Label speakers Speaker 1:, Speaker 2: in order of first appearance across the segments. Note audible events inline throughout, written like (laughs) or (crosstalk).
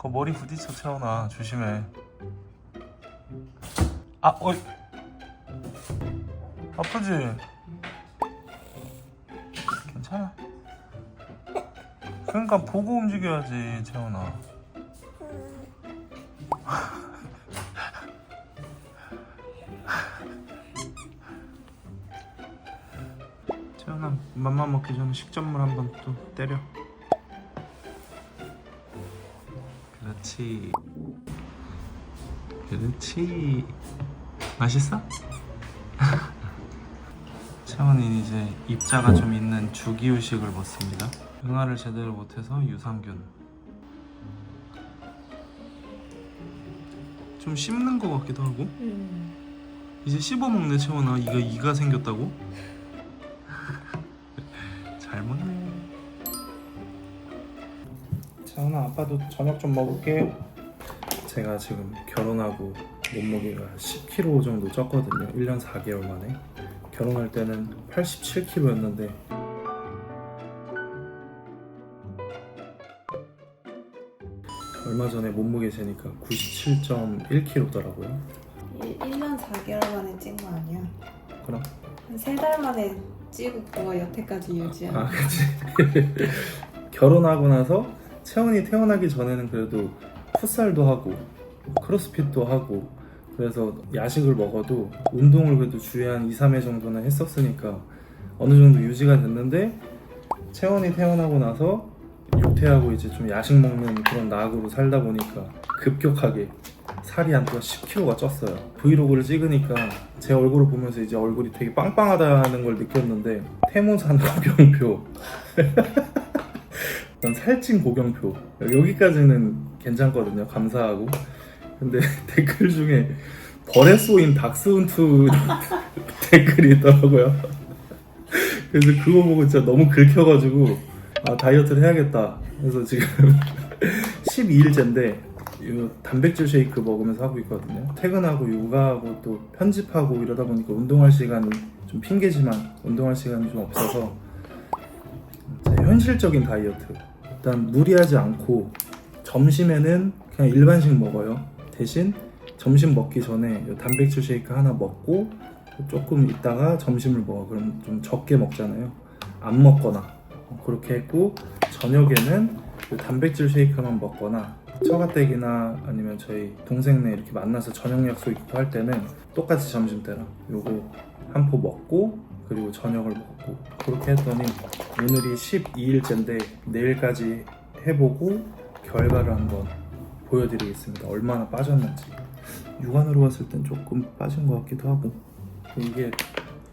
Speaker 1: 그 머리 부딪혀 채원아 조심해. 아 어이. 아프지? 괜찮아. 그러니까 보고 움직여야지 채원아 채원아 (laughs) 맘만 먹기 전에 식전물 한번 또 때려 그렇지 그렇지 맛있어? (laughs) 채원이는 이제 입자가 좀 있는 주기후식을 먹습니다 응아를 제대로 못해서 유산균 좀 씹는 것 같기도 하고
Speaker 2: 음.
Speaker 1: 이제 씹어먹네 채원아 이가 이가 생겼다고? 아 아빠도 저녁 좀 먹을게. 제가 지금 결혼하고 몸무게가 10kg 정도 쪘거든요. 1년 4개월 만에. 결혼할 때는 87kg였는데. 얼마 전에 몸무게 재니까 97.1kg더라고요.
Speaker 2: 1년 4개월 만에 찐 거 아니야?
Speaker 1: 그럼?
Speaker 2: 한 세 달 만에 찌고 여태까지 유지한
Speaker 1: 아, 그치. (laughs) 결혼하고 나서 채원이 태어나기 전에는 그래도 풋살도 하고 크로스핏도 하고 그래서 야식을 먹어도 운동을 그래도 주에 한 2, 3회 정도는 했었으니까 어느 정도 유지가 됐는데 채원이 태어나고 나서 육퇴하고 이제 좀 야식 먹는 그런 낙으로 살다 보니까 급격하게 살이 한 10kg가 쪘어요. 브이로그를 찍으니까 제 얼굴을 보면서 이제 얼굴이 되게 빵빵하다는 걸 느꼈는데 태모산 고경표 (laughs) 난 살찐 고경표 여기까지는 괜찮거든요. 감사하고 근데 (laughs) 댓글 중에 벌에 쏘인 닥스훈트 댓글이 있더라고요. 그래서 그거 보고 진짜 너무 긁혀가지고 아 다이어트를 해야겠다. 그래서 지금 (laughs) 12일째인데 이 단백질 쉐이크 먹으면서 하고 있거든요. 퇴근하고 육아하고 또 편집하고 이러다 보니까 운동할 시간이 좀 핑계지만 운동할 시간이 좀 없어서 현실적인 다이어트. 일단 무리하지 않고 점심에는 그냥 일반식 먹어요. 대신 점심 먹기 전에 이 단백질 쉐이크 하나 먹고 조금 있다가 점심을 먹어. 그럼 좀 적게 먹잖아요. 안 먹거나 어, 그렇게 했고 저녁에는 그 단백질 쉐이크만 먹거나 처가댁이나 아니면 저희 동생네 이렇게 만나서 저녁 약속 있고 할 때는 똑같이 점심 때랑 요거 한 포 먹고 그리고 저녁을 먹고 그렇게 했더니 오늘이 12일째인데 내일까지 해보고 결과를 한번 보여드리겠습니다. 얼마나 빠졌는지 육안으로 봤을 땐 조금 빠진 것 같기도 하고 이게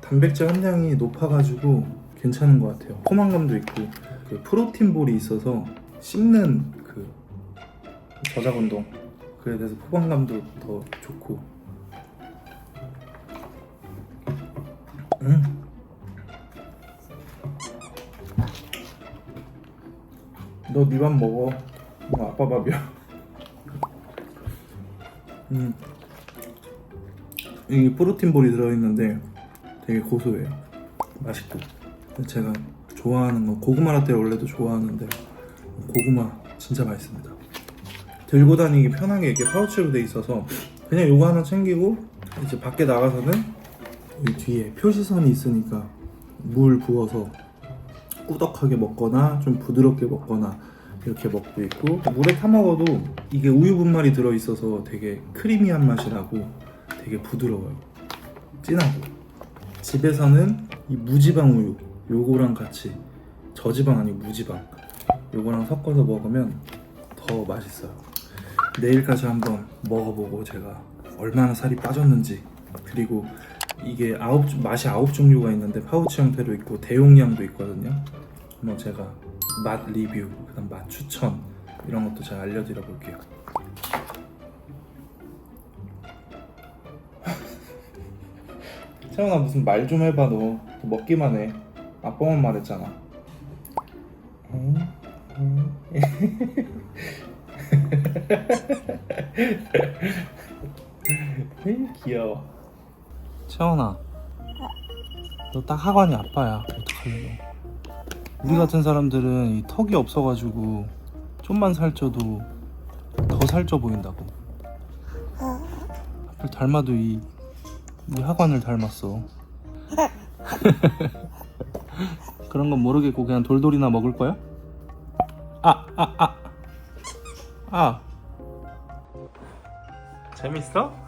Speaker 1: 단백질 함량이 높아가지고 괜찮은 것 같아요. 포만감도 있고 그 프로틴 볼이 있어서 씹는 그 저작 운동 그에 대해서 포만감도 더 좋고. 음. 너 네 밥 먹어. 이거 아빠 밥이야. (laughs) 음. 이게 프로틴 볼이 들어있는데 되게 고소해요. 맛있고. 제가 좋아하는 거 고구마 라떼를 원래도 좋아하는데 고구마 진짜 맛있습니다. 들고 다니기 편하게 이렇게 파우치로 돼 있어서 그냥 요거 하나 챙기고 이제 밖에 나가서는 이 뒤에 표시선이 있으니까 물 부어서 꾸덕하게 먹거나 좀 부드럽게 먹거나 이렇게 먹고 있고 물에 타 먹어도 이게 우유 분말이 들어 있어서 되게 크리미한 맛이라고 되게 부드러워요. 진하고 집에서는 이 무지방 우유 요거랑 같이 저지방 아니고 무지방 요거랑 섞어서 먹으면 더 맛있어요. 내일까지 한번 먹어보고 제가 얼마나 살이 빠졌는지 그리고 이게 아홉 맛이 아홉 종류가 있는데 파우치 형태로 있고 대용량도 있거든요. 한번 제가 맛 리뷰, 그다음 맛 추천 이런 것도 제가 알려드려 볼게요. 채원아 (laughs) 무슨 말 좀 해봐 너 먹기만 해. 아빠만 말했잖아. (laughs) 귀여워. 채원아, 너딱 하관이 아빠야. 어떡할래? 우리 같은 사람들은 이 턱이 없어가지고 좀만 살쪄도 더 살쪄 보인다고. 하필 닮아도 이, 이 하관을 닮았어. (laughs) 그런 건 모르겠고 그냥 돌돌이나 먹을 거야? 아, 아, 아. 아. 재밌어?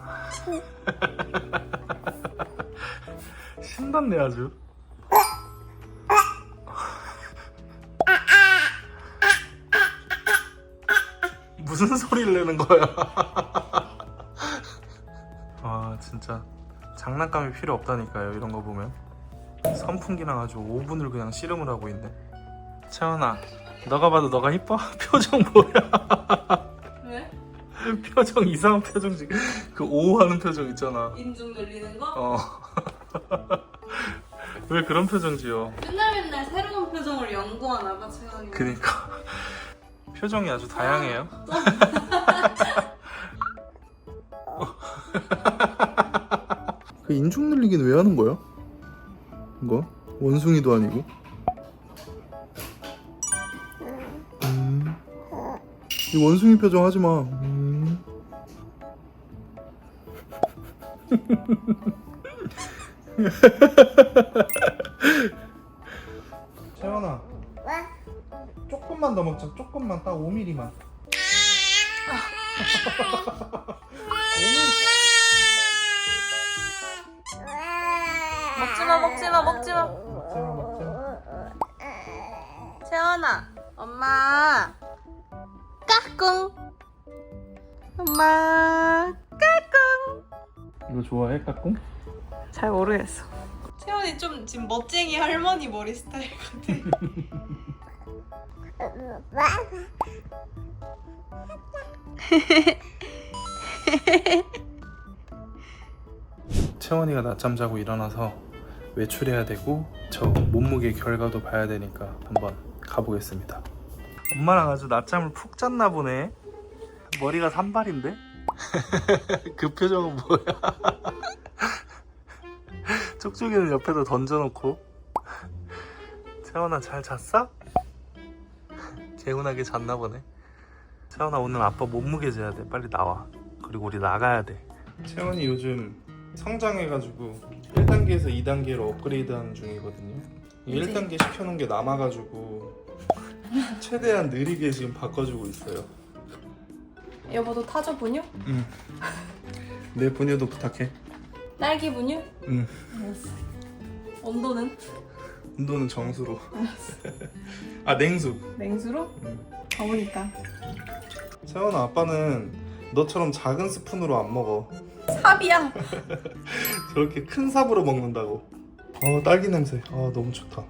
Speaker 1: 신났네 아주. (laughs) 무슨 소리를 내는 거야? (laughs) 아 진짜 장난감이 필요 없다니까요 이런 거 보면 선풍기랑 아주 5분을 그냥 씨름을 하고 있네 채원아 너가 봐도 너가 이뻐? (laughs) 표정 뭐야?
Speaker 2: 왜?
Speaker 1: 표정 이상한 표정 지금 그 오하는 표정 있잖아
Speaker 2: 인중 늘리는 거?
Speaker 1: 어. 왜 그런 표정 지어?
Speaker 2: 맨날 맨날 새로운 표정을 연구하나 봐 채원이.
Speaker 1: 그니까 (laughs) 표정이 아주 다양해요. (laughs) 그 인중 늘리기는 왜 하는 거야? 이거 원숭이도 아니고. 음. 이 원숭이 표정 하지 마. 음. (laughs) 조금만 더 먹자. 조금만 딱 5mm만. 5mm.
Speaker 2: 먹지마 먹지마 먹지마.
Speaker 1: 먹지마 먹지마.
Speaker 2: 채원아 엄마 까꿍 엄마 까꿍
Speaker 1: 이거 좋아해 까꿍?
Speaker 2: 잘 모르겠어 채원이 좀 지금 멋쟁이 할머니 머리 스타일 같아 (laughs) (laughs)
Speaker 1: 채원이가 낮잠 자고 일어나서 외출해야 되고 저 몸무게 결과도 봐야 되니까 한번 가보겠습니다. 엄마랑 아주 낮잠을 푹 잤나 보네. 머리가 산발인데? (laughs) 그 표정은 뭐야? (laughs) 쪽쪽이는 옆에다 던져놓고 채원아 잘 잤어? 개운하게 잤나 보네. 채원아 오늘 아빠 몸무게 재야 돼. 빨리 나와. 그리고 우리 나가야 돼. 채원이 요즘 성장해가지고 1단계에서 2단계로 업그레이드하는 중이거든요. 이
Speaker 2: 이제-
Speaker 1: 1단계 시켜놓은 게 남아가지고 최대한 느리게 지금 바꿔주고 있어요.
Speaker 2: 여보도 타조 분유?
Speaker 1: 응. 내 분유도 부탁해.
Speaker 2: 딸기 분유?
Speaker 1: 응.
Speaker 2: 알았어 온도는?
Speaker 1: 온도는 정수로. (laughs) 아 냉수.
Speaker 2: 냉수로?
Speaker 1: 응.
Speaker 2: 더우니까
Speaker 1: 세원아 아빠는 너처럼 작은 스푼으로 안 먹어.
Speaker 2: 삽이야 (laughs)
Speaker 1: 저렇게 큰 삽으로 먹는다고. 어 딸기 냄새. 아 너무 좋다.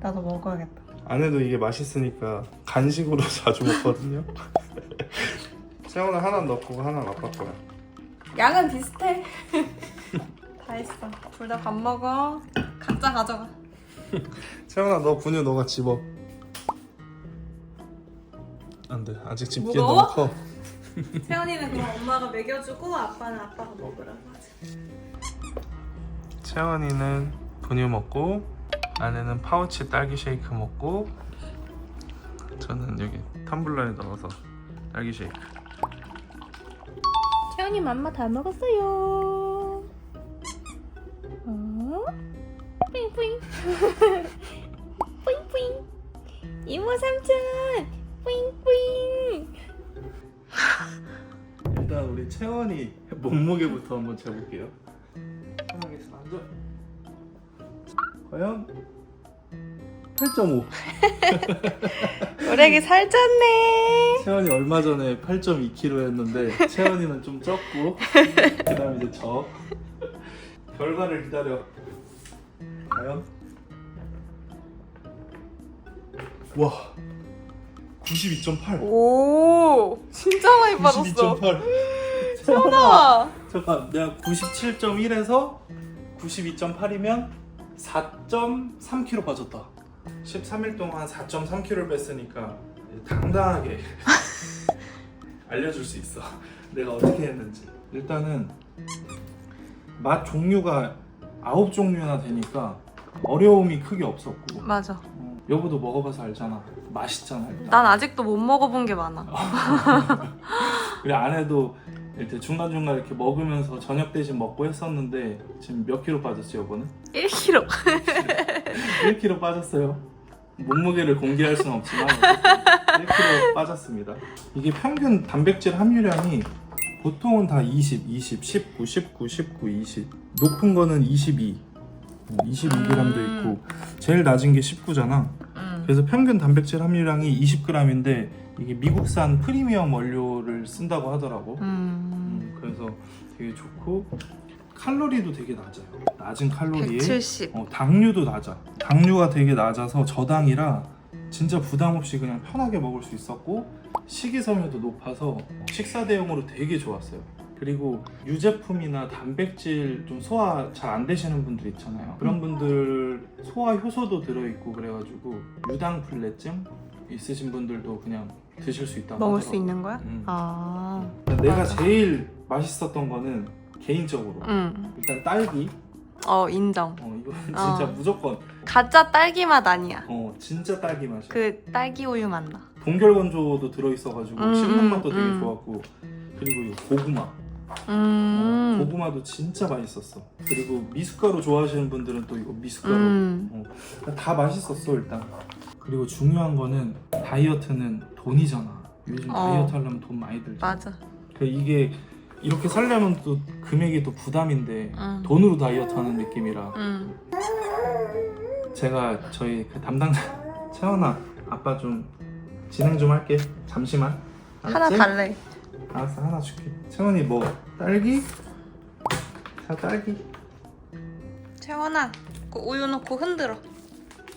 Speaker 2: 나도 먹어야겠다
Speaker 1: 안에도 이게 맛있으니까 간식으로 (laughs) 자주 먹거든요. 세원아 하나 넣고 하나 아빠 거야.
Speaker 2: 양은 비슷해 다 했어 둘 다 밥 먹어 각자 가져가 (laughs)
Speaker 1: 세원아 너 분유 너가 집어. 안돼 아직
Speaker 2: 무거워?
Speaker 1: 너무 커. (laughs)
Speaker 2: 세연이는 그럼 엄마가 먹여주고 아빠는 아빠가 먹으라고 하지
Speaker 1: 채원이는 분유 먹고 안에는 파우치 딸기 쉐이크 먹고 저는 여기 텀블러에 넣어서 딸기 쉐이크.
Speaker 2: 세연이 맘마 다 먹었어요 뿌잉뿌잉 뿌잉뿌잉 (laughs) 이모 삼촌 뿌잉뿌잉
Speaker 1: 일단 우리 채원이 몸무게부터 한번 재볼게요. 편하게 앉아. 과연 8.5.
Speaker 2: 우리 애기 살쪘네
Speaker 1: 채원이 얼마 전에 8.2kg였는데 채원이는 좀 쪘고 그다음 이제 저 결과를 기다려. 과연? 와 92.8.
Speaker 2: 오 진짜 많이 빠졌어
Speaker 1: 92.8.
Speaker 2: 세연아
Speaker 1: 잠깐 내가 97.1에서 92.8이면 4.3kg 빠졌다 13일 동안 4.3kg를 뺐으니까 이제 당당하게 (laughs) 알려줄 수 있어 내가 어떻게 했는지 일단은 맛 종류가 9 종류나 되니까 어려움이 크게 없었고
Speaker 2: 맞아
Speaker 1: 어, 여보도 먹어봐서 알잖아. 맛있잖아. 일단.
Speaker 2: 난 아직도 못 먹어본 게 많아. (laughs)
Speaker 1: 우리 아내도 이렇게 중간 중간 이렇게 먹으면서 저녁 대신 먹고 했었는데 지금 몇 킬로 빠졌지 여보는?
Speaker 2: 1kg. (laughs)
Speaker 1: 1kg 빠졌어요. 몸무게를 공개할 수는 없지만 1kg 빠졌습니다. 이게 평균 단백질 함유량이 보통은 다 20, 20, 19, 19, 19, 20. 높은 거는 22. 22g도
Speaker 2: 음.
Speaker 1: 있고 제일 낮은 게 19잖아.
Speaker 2: 음.
Speaker 1: 그래서 평균 단백질 함유량이 20g인데 이게 미국산 프리미엄 원료를 쓴다고 하더라고.
Speaker 2: 음.
Speaker 1: 음, 그래서 되게 좋고 칼로리도 되게 낮아요. 낮은 칼로리에
Speaker 2: 170.
Speaker 1: 어, 당류도 낮아. 당류가 되게 낮아서 저당이라 진짜 부담 없이 그냥 편하게 먹을 수 있었고 식이섬유도 높아서 식사 대용으로 되게 좋았어요. 그리고 유제품이나 단백질 좀 소화 잘 안 되시는 분들 있잖아요. 그런 분들 소화 효소도 들어있고 그래가지고 유당불내증 있으신 분들도 그냥 드실 수 있다고
Speaker 2: 먹을 수
Speaker 1: 하더라고요.
Speaker 2: 있는 거야?
Speaker 1: 음.
Speaker 2: 아.
Speaker 1: 내가
Speaker 2: 맞아.
Speaker 1: 제일 맛있었던 거는 개인적으로
Speaker 2: 응.
Speaker 1: 일단 딸기
Speaker 2: 어 인정.
Speaker 1: 어 이거
Speaker 2: 어.
Speaker 1: 진짜 무조건
Speaker 2: 가짜 딸기 맛 아니야.
Speaker 1: 어 진짜 딸기 맛이야
Speaker 2: 그 딸기 우유 맛 나.
Speaker 1: 동결 건조도 들어있어가지고
Speaker 2: 음,
Speaker 1: 씹는
Speaker 2: 음,
Speaker 1: 맛도 되게
Speaker 2: 음.
Speaker 1: 좋았고 그리고 이 고구마 어,
Speaker 2: 음.
Speaker 1: 고구마도 진짜 맛있었어 그리고 미숫가루 좋아하시는 분들은 또 이거 미숫가루
Speaker 2: 음.
Speaker 1: 어, 다 맛있었어 일단 그리고 중요한 거는 다이어트는 돈이잖아 요즘
Speaker 2: 어.
Speaker 1: 다이어트 하려면 돈 많이 들죠
Speaker 2: 맞아.
Speaker 1: 그 이게 이렇게 살려면 또 금액이 또 부담인데
Speaker 2: 응.
Speaker 1: 돈으로 다이어트 하는 느낌이라
Speaker 2: 응.
Speaker 1: 제가 저희 그 담당자 (laughs) 채원아 아빠 좀 진행 좀 할게 잠시만
Speaker 2: 하나
Speaker 1: 알았지?
Speaker 2: 달래.
Speaker 1: 알았어 하나 줄게 채원이 뭐 딸기? 자 딸기
Speaker 2: 채원아, 그 우유 넣고 흔들어.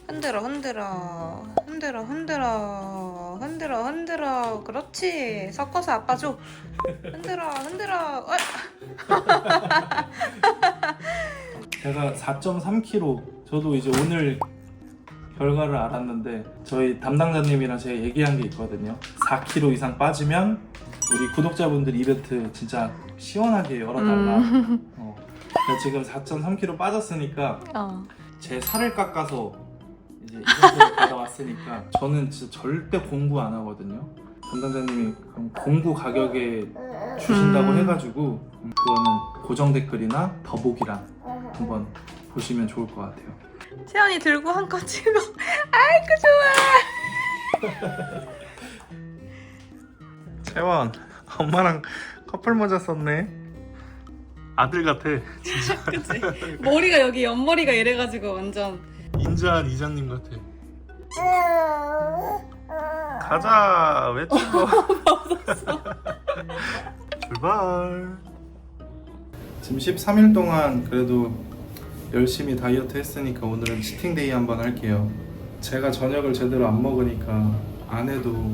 Speaker 2: 흔들어, 흔들어, 흔들어, 흔들어, 흔들어, 흔들어. 그렇지. 섞어서 아빠 줘. 흔들어, 흔들어. 어? (laughs)
Speaker 1: 제가 4.3kg 저도 이제 오늘 결과를 알았는데 저희 담당자님이랑 제가 얘기한 게 있거든요 4kg 이상 빠지면 우리 구독자분들 이벤트 진짜 시원하게 열어달라
Speaker 2: 음. (laughs)
Speaker 1: 어. 제가 지금 4.3kg 빠졌으니까
Speaker 2: 어.
Speaker 1: 제 살을 깎아서 이제 이벤트를 (laughs) 받아왔으니까 저는 진짜 절대 공구 안 하거든요. 담당자님이 그럼 공구 가격에 주신다고
Speaker 2: 음.
Speaker 1: 해가지고 음, 그거는 고정 댓글이나 더보기란 한번 보시면 좋을 것 같아요.
Speaker 2: 채원이 들고 한거 찍어. (laughs) 아이고 좋아.
Speaker 1: 채원, 엄마랑 커플 모자 썼네. 아들 같아. (laughs)
Speaker 2: 그치? 머리가 여기 옆머리가 이래가지고 완전.
Speaker 1: 인자한 이장님 같아. 가자 외치고 (laughs) 출발 지금 13일 동안 그래도 열심히 다이어트 했으니까 오늘은 치팅데이 한번 할게요. 제가 저녁을 제대로 안 먹으니까 아내도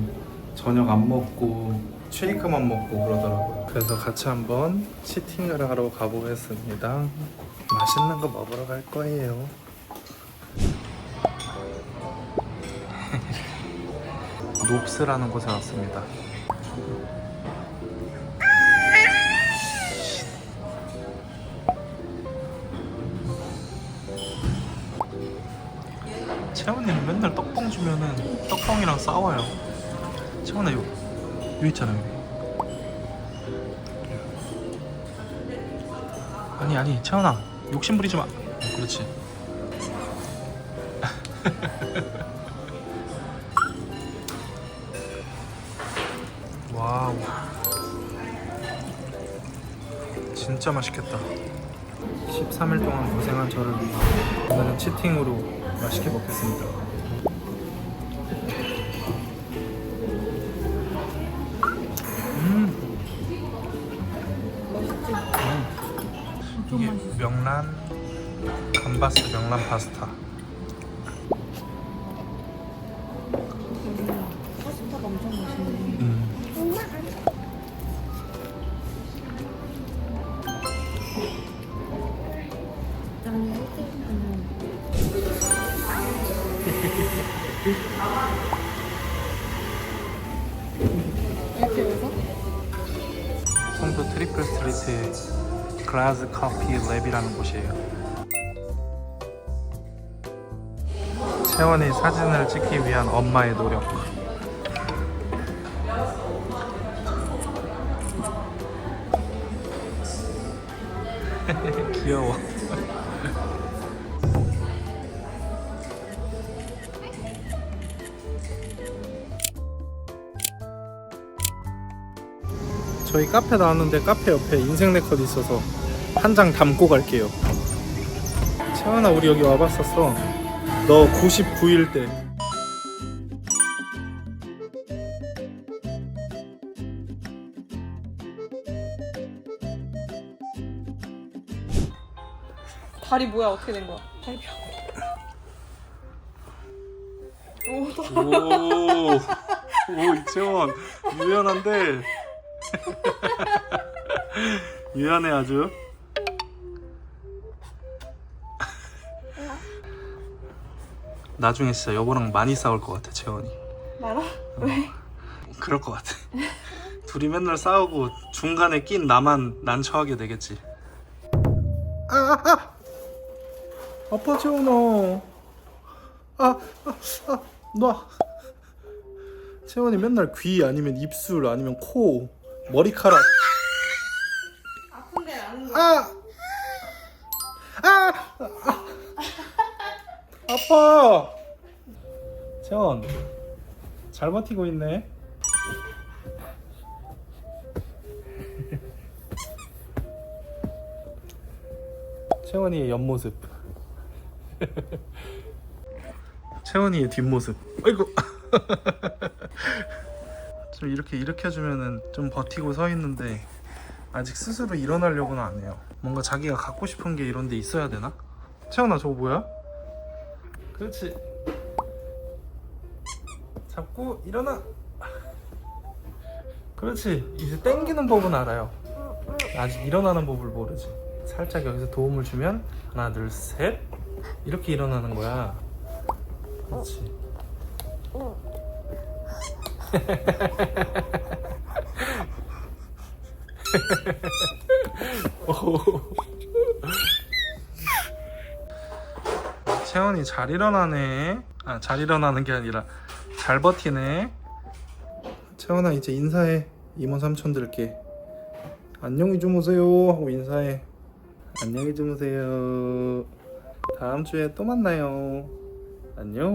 Speaker 1: 저녁 안 먹고 쉐이크만 먹고 그러더라고요. 그래서 같이 한번 치팅을 하러 가보겠습니다. 맛있는 거 먹으러 갈 거예요. (laughs) 롭스라는 곳에 왔습니다. 채원이는 맨날 떡봉 주면은 떡봉이랑 싸워요. 채원아 요, 요 있잖아 여기. 아니 아니 채원아 욕심 부리지 마. 어, 그렇지. (laughs) 와우 진짜 맛있겠다 13일 동안 고생한 저를 위해 오늘은 치팅으로 맛있게 먹겠습니다 음. 음. 이게 명란 감바스 명란 파스타 글라즈 커피 랩이라는 곳이에요. 채원이 사진을 찍기 위한 엄마의 노력. (laughs) 귀여워. 저희 카페 나왔는데 카페 옆에 인생 네컷 있어서 한 장 담고 갈게요. 채원아 우리 여기 와봤었어. 너 99일 때.
Speaker 2: 다리 뭐야 어떻게 된 거야? 다리 펴. 오, 더- (laughs)
Speaker 1: 오, 오 이채원 유연한데 (laughs) 유연해 아주. 나중에 진짜 여보랑 많이 싸울 것 같아 채원이.
Speaker 2: 나랑? 왜?
Speaker 1: 그럴 것 같아. 둘이 맨날 싸우고 중간에 낀 나만 난처하게 되겠지. 아, 아, 아. 아파 채원아. 아, 아, 아, 놔. 채원이 맨날 귀 아니면 입술 아니면 코 머리카락.
Speaker 2: 아픈데 나는 거.
Speaker 1: 아, 아, 아. 아파. 채원, 잘 버티고 있네. 채원이의 옆모습. 채원이의 뒷모습. 아이고. 좀 이렇게 일으켜 주면은 좀 버티고 서 있는데 아직 스스로 일어나려고는 안 해요. 뭔가 자기가 갖고 싶은 게 이런 데 있어야 되나? 채원아 저거 뭐야? 그렇지. 잡고 일어나. 그렇지. 이제 땡기는 법은 알아요. 아직 일어나는 법을 모르지. 살짝 여기서 도움을 주면 하나 둘 셋. 이렇게 일어나는 거야. 그렇지. (laughs) 채원이 잘 일어나네. 아, 잘 일어나는 게 아니라 잘 버티네. 채원아 이제 인사해. 이모 삼촌들께 안녕히 주무세요 하고 인사해. 안녕히 주무세요. 다음 주에 또 만나요. 안녕.